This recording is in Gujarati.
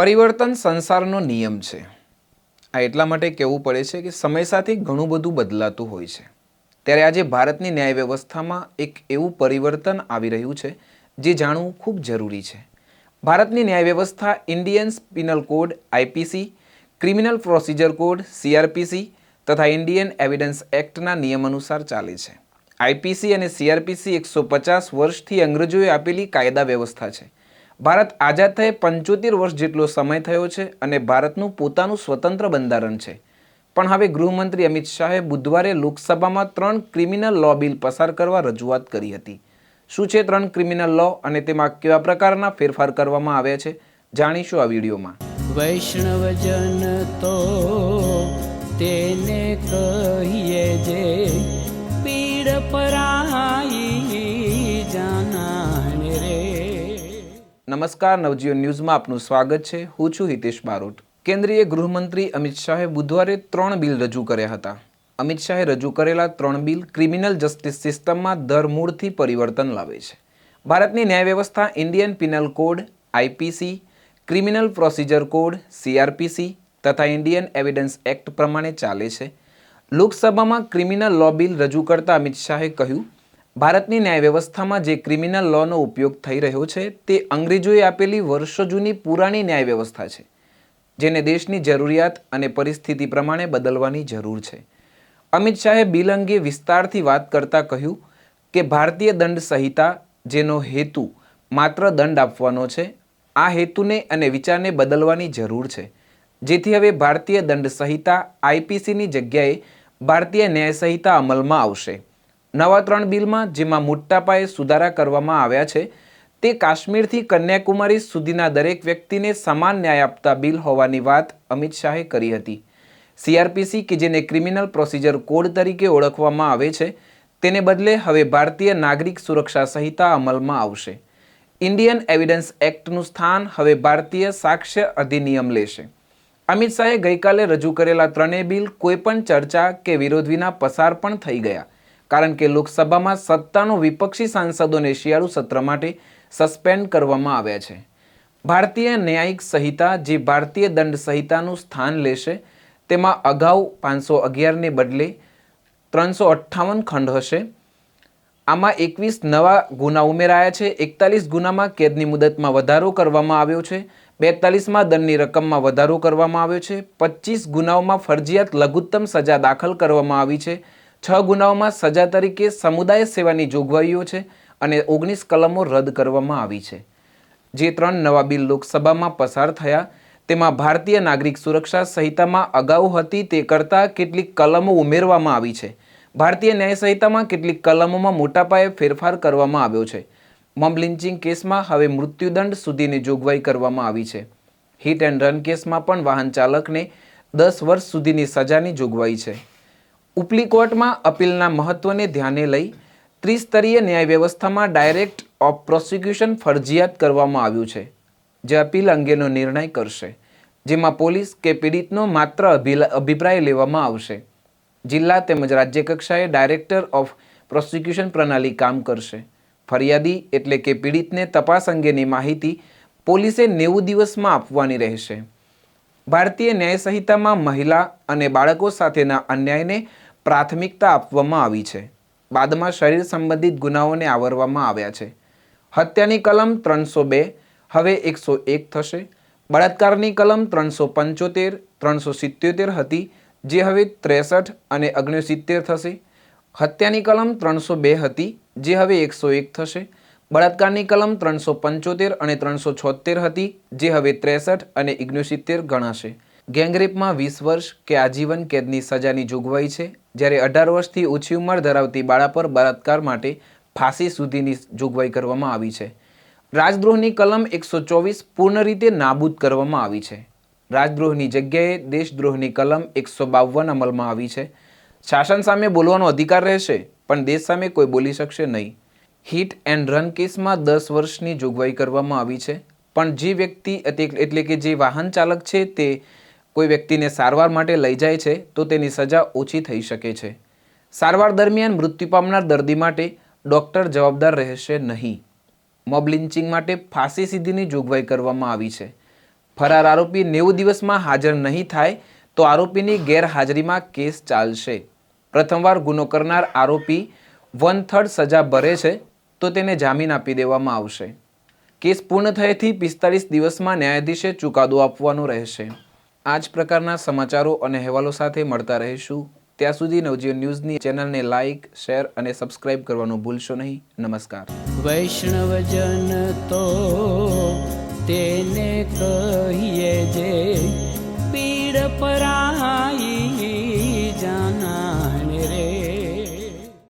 પરિવર્તન સંસારનો નિયમ છે. આ એટલા માટે કહેવું પડે છે કે સમય સાથે ઘણું બધું બદલાતું હોય છે. ત્યારે આજે ભારતની ન્યાય વ્યવસ્થામાં એક એવું પરિવર્તન આવી રહ્યું છે, જે જાણવું ખૂબ જરૂરી છે. ભારતની ન્યાય વ્યવસ્થા Indian penal code IPC criminal procedure code CrPC તથા ઇન્ડિયન એવિડન્સ એક્ટના નિયમ અનુસાર ચાલે છે. આઈપીસી અને સીઆરપીસી એકસો પચાસ વર્ષથી અંગ્રેજોએ આપેલી કાયદા વ્યવસ્થા છે. ભારત આઝાદ થયે પંચોતેર વર્ષ જેટલો સમય થયો છે અને ભારતનું પોતાનું સ્વતંત્ર બંધારણ છે. પણ હવે ગૃહમંત્રી અમિત શાહે બુધવારે લોકસભામાં ત્રણ ક્રિમિનલ લો બિલ પસાર કરવા રજૂઆત કરી હતી. શું છે ત્રણ ક્રિમિનલ લો અને તેમાં કેવા પ્રકારના ફેરફાર કરવામાં આવ્યા છે? જાણીશું આ વિડીયોમાં. વૈષ્ણવજન તો તેને કહીએ જે પીડ પરાઈ નમસ્કાર, નવજીવન ન્યૂઝમાં આપનું સ્વાગત છે. હું છું હિતેશ બારોટ. કેન્દ્રીય ગૃહમંત્રી અમિત શાહે બુધવારે ત્રણ બિલ રજૂ કર્યા હતા. અમિત શાહે રજૂ કરેલા ત્રણ બિલ ક્રિમિનલ જસ્ટિસ સિસ્ટમમાં ધરમૂળથી પરિવર્તન લાવે છે. ભારતની ન્યાય વ્યવસ્થા, Indian penal code IPC criminal procedure code CrPC તથા ઇન્ડિયન એવિડન્સ એક્ટ પ્રમાણે ચાલે છે. લોકસભામાં ક્રિમિનલ લો બિલ રજૂ કરતા અમિત શાહે કહ્યું ભારતની ન્યાય વ્યવસ્થામાં જે ક્રિમિનલ લોનો ઉપયોગ થઈ રહ્યો છે, તે અંગ્રેજોએ આપેલી વર્ષો જૂની પુરાણી ન્યાય વ્યવસ્થા છે, જેને દેશની જરૂરિયાત અને પરિસ્થિતિ પ્રમાણે બદલવાની જરૂર છે. અમિત શાહે બિલ અંગે વિસ્તારથી વાત કરતા કહ્યું કે, ભારતીય દંડ સંહિતા, જેનો હેતુ માત્ર દંડ આપવાનો છે, આ હેતુને અને વિચારને બદલવાની જરૂર છે. જેથી હવે ભારતીય દંડ સંહિતા આઈપીસીની જગ્યાએ ભારતીય ન્યાય સંહિતા અમલમાં આવશે. નવા ત્રણ બિલમાં જેમાં મોટા પાયે સુધારા કરવામાં આવ્યા છે, તે કાશ્મીરથી કન્યાકુમારી સુધીના દરેક વ્યક્તિને સમાન ન્યાય આપતા બિલ હોવાની વાત અમિત શાહે કરી હતી. સીઆરપીસી કે જેને ક્રિમિનલ પ્રોસિજર કોડ તરીકે ઓળખવામાં આવે છે, તેને બદલે હવે ભારતીય નાગરિક સુરક્ષા સંહિતા અમલમાં આવશે. ઇન્ડિયન એવિડન્સ એક્ટનું સ્થાન હવે ભારતીય સાક્ષ્ય અધિનિયમ લેશે. અમિત શાહે ગઈકાલે રજૂ કરેલા ત્રણેય બિલ કોઈપણ ચર્ચા કે વિરોધ વિના પસાર પણ થઈ ગયા. કારણ કે લોકસભામાં સત્તાનું વિપક્ષી સાંસદોને શિયાળુ સત્ર માટે સસ્પેન્ડ કરવામાં આવ્યા છે. ભારતીય ન્યાયિક સંહિતા જે ભારતીય દંડ સંહિતાનું સ્થાન લેશે, તેમાં અગાઉ પાંચસો અગિયારને બદલે ત્રણસો અઠ્ઠાવન ખંડ હશે. આમાં એકવીસ નવા ગુના ઉમેરાયા છે. એકતાલીસ ગુનામાં કેદની મુદતમાં વધારો કરવામાં આવ્યો છે. બેતાલીસમાં દંડની રકમમાં વધારો કરવામાં આવ્યો છે. પચીસ ગુનાઓમાં ફરજિયાત લઘુત્તમ સજા દાખલ કરવામાં આવી છે. છ ગુનાઓમાં સજા તરીકે સમુદાય સેવાની જોગવાઈઓ છે અને ઓગણીસ કલમો રદ કરવામાં આવી છે. જે ત્રણ નવા બિલ લોકસભામાં પસાર થયા, તેમાં ભારતીય નાગરિક સુરક્ષા સંહિતામાં અગાઉ હતી તે કરતાં કેટલીક કલમો ઉમેરવામાં આવી છે. ભારતીય ન્યાય સંહિતામાં કેટલીક કલમોમાં મોટા પાયે ફેરફાર કરવામાં આવ્યો છે. મમલિંચિંગ કેસમાં હવે મૃત્યુદંડ સુધીની જોગવાઈ કરવામાં આવી છે. હિટ એન્ડ રન કેસમાં પણ વાહન ચાલકને દસ વર્ષ સુધીની સજાની જોગવાઈ છે. ઉપલી કોર્ટમાં અપીલના મહત્વને ધ્યાને લઈ ત્રિસ્તરીય ન્યાય વ્યવસ્થામાં ડાયરેક્ટ ઓફ પ્રોસિક્યુશન ફરજિયાત કરવામાં આવ્યું છે, જે અપીલ અંગેનો નિર્ણય કરશે, જેમાં પોલીસ કે પીડિતનો માત્ર અભિપ્રાય લેવામાં આવશે. જિલ્લા તેમજ રાજ્ય કક્ષાએ ડાયરેક્ટર ઓફ પ્રોસિક્યુશન પ્રણાલી કામ કરશે. ફરિયાદી એટલે કે પીડિતને તપાસ અંગેની માહિતી પોલીસે નેવું દિવસમાં આપવાની રહેશે. ભારતીય ન્યાય સંહિતામાં મહિલા અને બાળકો સાથેના અન્યાયને પ્રાથમિકતા આપવામાં આવી છે. બાદમાં શરીર સંબંધિત ગુનાઓને આવરવામાં આવ્યા છે. હત્યાની કલમ ત્રણસો બે, હવે એકસો એક થશે. બળાત્કારની કલમ ત્રણસો પંચોતેર, ત્રણસો સિત્યોતેર હતી, જે હવે ત્રેસઠ અને ઓગણસિત્તેર થશે. હત્યાની કલમ ત્રણસો બે હતી, જે હવે એકસો એક થશે. બળાત્કારની કલમ ત્રણસો પંચોતેર અને ત્રણસો છોતેર હતી, જે હવે ત્રેસઠ અને ઓગણસિત્તેર ગણાશે. ગેંગરેપમાં વીસ વર્ષ કે આજીવન કેદની સજાની જોગવાઈ છે, જ્યારે અઢાર વર્ષથી ઓછી ઉંમર ધરાવતી બાળા પર બળાત્કાર માટે ફાંસી સુધીની જોગવાઈ કરવામાં આવી છે. રાજદ્રોહની કલમ એકસો ચોવીસ પૂર્ણ રીતે નાબૂદ કરવામાં આવી છે. રાજદ્રોહની જગ્યાએ દેશદ્રોહની કલમ એકસો બાવન અમલમાં આવી છે. શાસન સામે બોલવાનો અધિકાર રહેશે, પણ દેશ સામે કોઈ બોલી શકશે નહીં. હિટ એન્ડ રન કેસમાં દસ વર્ષની જોગવાઈ કરવામાં આવી છે, પણ જે વ્યક્તિ એટલે કે જે વાહન ચાલક છે તે કોઈ વ્યક્તિને સારવાર માટે લઈ જાય છે, તો તેની સજા ઓછી થઈ શકે છે. સારવાર દરમિયાન મૃત્યુ પામનાર દર્દી માટે ડૉક્ટર જવાબદાર રહેશે નહીં. મોબ લિન્ચિંગ માટે ફાંસી સીધીની જોગવાઈ કરવામાં આવી છે. ફરાર આરોપી નેવું દિવસમાં હાજર નહીં થાય, તો આરોપીની ગેરહાજરીમાં કેસ ચાલશે. પ્રથમવાર ગુનો કરનાર આરોપી વન થર્ડ સજા ભરે છે, તો તેને જામીન આપી દેવામાં આવશે. કેસ પૂર્ણ થયેથી પિસ્તાળીસ દિવસમાં ન્યાયાધીશે ચુકાદો આપવાનો રહેશે. આ જ પ્રકારના સમાચારો અને અહેવાલો સાથે મળતા રહીશું. ત્યાં સુધી નવજીવન ન્યૂઝની ચેનલને લાઇક શેર અને સબસ્ક્રાઇબ કરવાનું ભૂલશો નહીં. નમસ્કાર. વૈષ્ણવજન તો તેને કહીએ જે